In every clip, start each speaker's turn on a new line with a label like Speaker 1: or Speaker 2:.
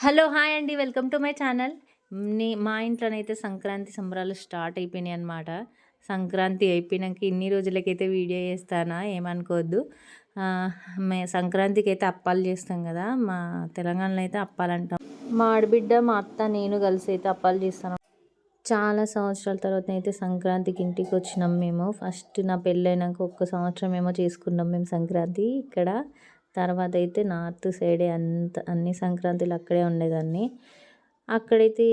Speaker 1: Hello hi అండి. Welcome to my channel. నీ మా ఇంట్లోనైతే సంక్రాంతి సంబరాలు స్టార్ట్ అయిపోయినాయి అనమాట సంక్రాంతి అయిపోయినాక ఇన్ని రోజులకైతే వీడియో చేస్తానా? ఏమనుకోవద్దు. మే సంక్రాంతికి అయితే అప్పాలు చేస్తాం కదా. మా తెలంగాణలో అయితే అప్పాలు అంటాం. మా ఆడబిడ్డ మా అత్త నేను కలిసి అయితే అప్పాలు చేస్తాను చాలా సంవత్సరాల తర్వాత అయితే సంక్రాంతికి ఇంటికి వచ్చినాం మేము. ఫస్ట్ నా పెళ్ళైనాక ఒక్క సంవత్సరం ఏమో చేసుకున్నాం మేము సంక్రాంతి. ఇక్కడ తర్వాత అయితే నార్త్ సైడే అంత అన్ని సంక్రాంతిలు అక్కడే ఉండేదాన్ని. అక్కడైతే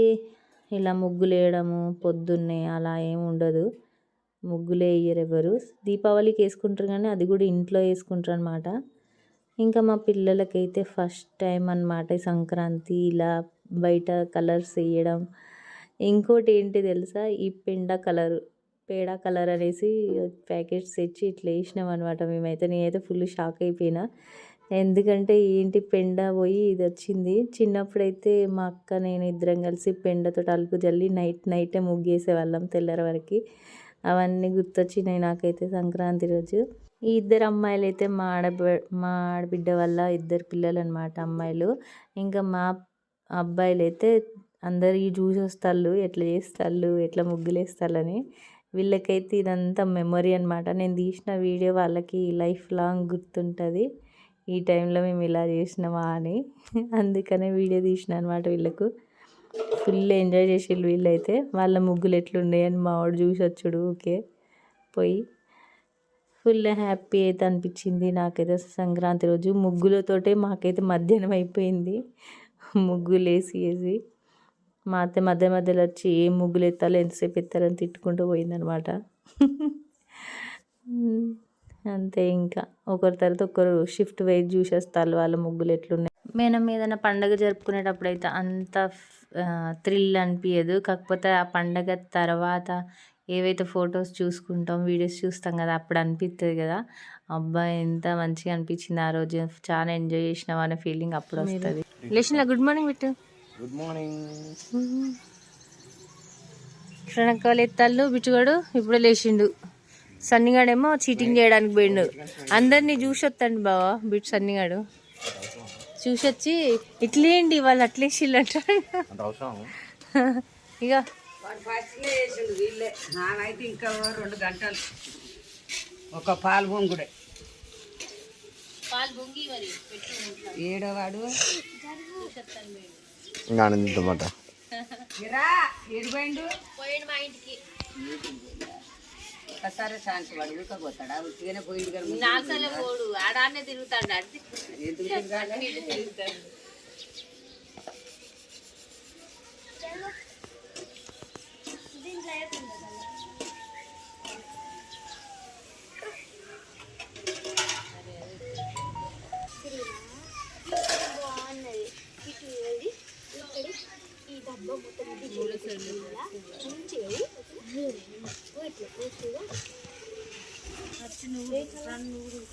Speaker 1: ఇలా ముగ్గులు వేయడము పొద్దున్నే అలా ఏమి ఉండదు. ముగ్గులే వేయరు ఎవరు దీపావళికి వేసుకుంటారు కానీ అది కూడా ఇంట్లో వేసుకుంటారు అనమాట ఇంకా మా పిల్లలకైతే ఫస్ట్ టైం అన్నమాట సంక్రాంతి ఇలా బయట కలర్స్ వేయడం. ఇంకోటి ఏంటి తెలుసా? ఈ పెండ కలర్ పేడ కలర్ అనేసి ప్యాకెట్స్ తెచ్చి ఇట్లా వేసినాం అనమాట మేమైతే. నేనైతే ఫుల్ షాక్ అయిపోయినా. ఎందుకంటే ఏంటి పెండ పోయి ఇది వచ్చింది. చిన్నప్పుడైతే మా అక్క నేను ఇద్దరం కలిసి పెండతో అలుకు జల్లి నైట్ నైటే ముగ్గేసేవాళ్ళం తెల్లర వరకు. అవన్నీ గుర్తొచ్చినాయి నాకైతే సంక్రాంతి రోజు. ఈ ఇద్దరు అమ్మాయిలు అయితే మా ఆడబ మా ఆడబిడ్డ వల్ల ఇద్దరు పిల్లలు అనమాట అమ్మాయిలు. ఇంకా మా అబ్బాయిలు అయితే అందరికి చూసి వస్తారు ఎట్లా చేస్తారు ఎట్లా ముగ్గులు వీళ్ళకైతే ఇదంతా మెమొరీ అనమాట నేను తీసిన వీడియో వాళ్ళకి లైఫ్ లాంగ్ గుర్తుంటుంది. ఈ టైంలో మేము ఇలా చేసినామా అని. అందుకనే వీడియో తీసిన అనమాట వీళ్ళకు. ఫుల్ ఎంజాయ్ చేసేళ్ళు వీళ్ళైతే. వాళ్ళ ముగ్గులు ఎట్లున్నాయి అని మా వాడు చూసి ఓకే. పోయి ఫుల్ హ్యాపీ అయితే అనిపించింది నాకైతే. సంక్రాంతి రోజు ముగ్గులతోటే మాకైతే మధ్యాహ్నం అయిపోయింది. ముగ్గులు వేసి వేసి మా అత్త మధ్య మధ్యలో వచ్చి ఏం ముగ్గులు ఎత్తాలో ఎంతసేపు ఎత్తాలని తిట్టుకుంటూ పోయిందనమాట అంతే ఇంకా. ఒకరి తర్వాత ఒకరు షిఫ్ట్ వైజ్ చూసేస్తారు వాళ్ళ ముగ్గులు ఎట్లున్నాయి. మనం ఏదైనా పండగ జరుపుకునేటప్పుడు అయితే అంత థ్రిల్ అనిపించదు కాకపోతే ఆ పండగ తర్వాత ఏవైతే ఫొటోస్ చూసుకుంటాం వీడియోస్ చూస్తాం కదా అప్పుడు అనిపిస్తుంది కదా. అబ్బా ఎంత మంచిగా అనిపించింది ఆ రోజు. చాలా ఎంజాయ్ చేసినాం అనే ఫీలింగ్ అప్పుడు వస్తుంది. లేచిన good morning Bittu
Speaker 2: good morning
Speaker 1: ప్రణకాలు ఎత్తాళ్ళు బిట్టుగాడు ఇప్పుడే లేచిండు. సన్నిగాడేమో చీటింగ్ చేయడానికి పోయిండు. అందరినీ చూసి వస్తాండి బావా బిట్ సన్నిగాడు. చూసొచ్చి ఇట్లేండి వాళ్ళు అట్లేసిళ్ళు
Speaker 2: అవసరం
Speaker 1: ఇక
Speaker 3: నానైతే రెండు గంటలు. ఒక పాలు బొంగుడే. ఏడో వాడు
Speaker 2: ఇంకా ఆనందించమాట
Speaker 3: ఇరా ఏడిపోయిండు ఒకసారి ఛాన్స్ వాడు ఉడకపోతాడా ఉట్టిగానే పోయిండు కానీ ఎందుకు తిరగాలి?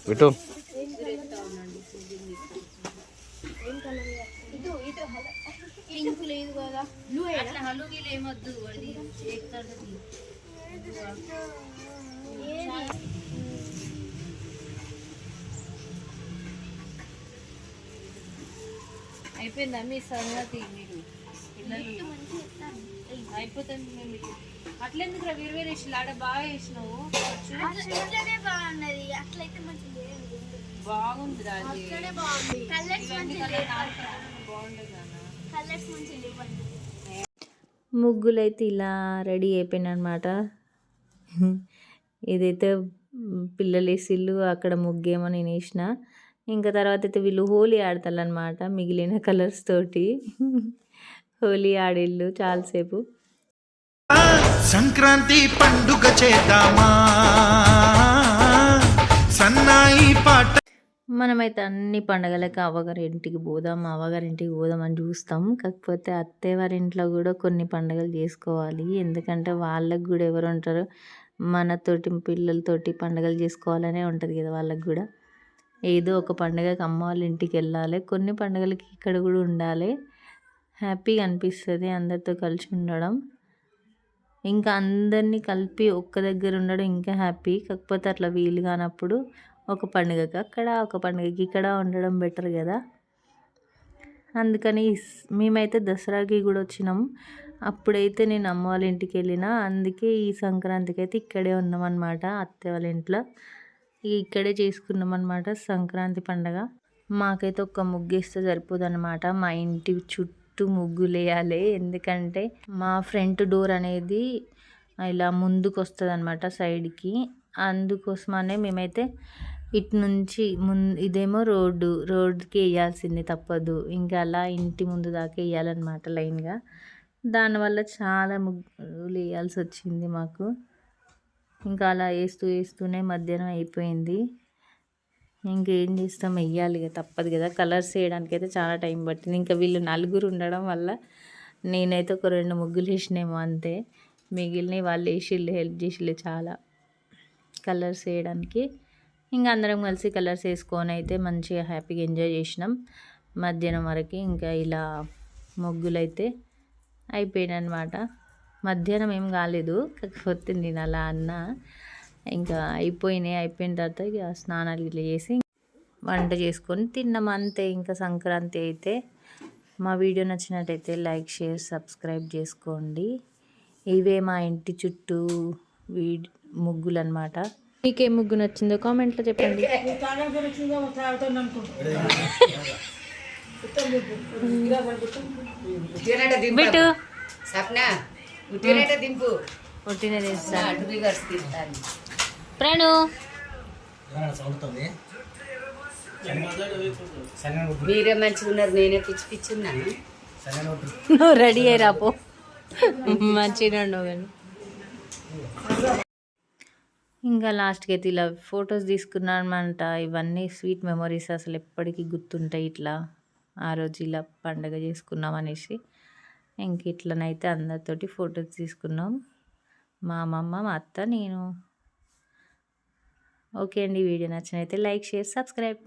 Speaker 2: విటు
Speaker 1: అయిపోయిందా మీ సంగతి మీరు? పిల్లలు అయిపోతుంది మేము అట్లెందుకు రా వేరు వేరు వేసి ఆడ బాగా వేసినావు.
Speaker 4: అట్లనే బాగున్నది. అట్లయితే మంచిగా లేదు.
Speaker 1: బాగుంది రా అది.
Speaker 4: అట్లనే బాగుంది. కలర్స్ మంచిగా లేవు
Speaker 1: బాగుండదు నాన్న
Speaker 4: కలర్స్ మంచిగా లేవండి
Speaker 1: ముగ్గులు అయితే ఇలా రెడీ అయిపోయినాయి అనమాట ఇదైతే పిల్లలు వేసిళ్ళు అక్కడ ముగ్గేమో నేను వేసిన. ఇంకా తర్వాత అయితే వీళ్ళు హోలీ ఆడతారు అనమాట మిగిలిన కలర్స్ తోటి. హోలీ ఆడిళ్ళు చాలాసేపు.
Speaker 5: సంక్రాంతి పండుగ చేద్దామా? సన్నాయి పాట.
Speaker 1: మనమైతే అన్ని పండగలకి అవ్వగారి ఇంటికి పోదాం అవ్వగారి ఇంటికి పోదాం అని చూస్తాం. కాకపోతే అత్తయ్య వారి ఇంట్లో కూడా కొన్ని పండగలు చేసుకోవాలి. ఎందుకంటే వాళ్ళకి కూడా ఎవరు ఉంటారు? మనతోటి పిల్లలతోటి పండగలు చేసుకోవాలనే ఉంటుంది కదా వాళ్ళకి కూడా. ఏదో ఒక పండగకి అమ్మ వాళ్ళ ఇంటికి వెళ్ళాలి. కొన్ని పండగలకి ఇక్కడ కూడా ఉండాలి. హ్యాపీగా అనిపిస్తుంది అందరితో కలిసి ఉండడం. ఇంకా అందరినీ కలిపి ఒక్క దగ్గర ఉండడం ఇంకా హ్యాపీ. కాకపోతే అట్లా వీలు కానప్పుడు ఒక పండుగకి అక్కడ ఒక పండుగకి ఇక్కడ ఉండడం బెటర్ కదా. అందుకని మేమైతే దసరాకి కూడా వచ్చినాం. అప్పుడైతే నేను అమ్మ వాళ్ళ ఇంటికి వెళ్ళిన అందుకే ఈ సంక్రాంతికి అయితే ఇక్కడే ఉన్నాం అనమాట వాళ్ళ ఇంట్లో. ఇక్కడే చేసుకున్నాం అనమాట సంక్రాంతి పండగ. మాకైతే ఒక్క ముగ్గేస్తే సరిపోదన్నమాట మా ఇంటి చుట్టూ ముగ్గులు వేయాలి ఎందుకంటే మా ఫ్రంట్ డోర్ అనేది ఇలా ముందుకు వస్తుంది అనమాట సైడ్కి. అందుకోసమనే మేమైతే ఇటు నుంచి ముం ఇదేమో రోడ్డు రోడ్డుకి వేయాల్సింది తప్పదు. ఇంకా అలా ఇంటి ముందు దాకా వేయాలన్నమాట లైన్గా. దానివల్ల చాలా ముగ్గులు వేయాల్సి వచ్చింది మాకు. ఇంకా అలా వేస్తూ వేస్తూనే మధ్యాహ్నం అయిపోయింది. ఇంకేం చేస్తాం? వెయ్యాలి ఇక తప్పదు కదా. కలర్స్ వేయడానికి అయితే చాలా టైం పట్టింది. ఇంకా వీళ్ళు నలుగురు ఉండడం వల్ల నేనైతే ఒక రెండు ముగ్గులు వేసినేమో అంతే. మిగిలినవి వాళ్ళు వేసిళ్ళు హెల్ప్ చేసిళ్ళు చాలా. కలర్స్ వేయడానికి ఇంకా అందరం కలిసి కలర్స్ వేసుకొని అయితే మంచిగా హ్యాపీగా ఎంజాయ్ చేసినాం. మధ్యాహ్నం వరకు ఇంకా ఇలా ముగ్గులు అయితే అయిపోయినాయి అనమాట మధ్యాహ్నం ఏం కాలేదు. కాకపోతే నేను అలా అన్నా. ఇంకా అయిపోయినాయి అయిపోయిన తర్వాత ఇక స్నానాలు ఇట్లా చేసి వంట చేసుకొని తిన్నాం అంతే. ఇంకా సంక్రాంతి అయితే మా వీడియో నచ్చినట్టయితే లైక్ షేర్ సబ్స్క్రైబ్ చేసుకోండి. ఇవే మా ఇంటి చుట్టూ వీడి ముగ్గులు అనమాట మీకే ముగ్గు నచ్చిందో కామెంట్లో చెప్పండి. బిట్టు. ప్రణు.
Speaker 3: మీరే మంచిగా ఉన్నారు నేనే పిచ్చి పిచ్చి ఉన్నాను
Speaker 1: నువ్వు రెడీ అయ్యి రాపో. మంచిగా ఉండవు ఇంకా లాస్ట్కి అయితే ఇలా ఫొటోస్ తీసుకున్నామంట. ఇవన్నీ స్వీట్ మెమరీస్ అసలు ఎప్పటికీ గుర్తుంటాయి ఇట్లా. ఆ రోజు ఇలా పండగ చేసుకున్నాం అనేసి. ఇంక ఇట్లనైతే అందరితోటి ఫొటోస్ తీసుకున్నాం. మా అమ్మమ్మ మా అత్త నేను. ఓకే అండి. వీడియో నచ్చినైతే లైక్ షేర్ సబ్స్క్రైబ్.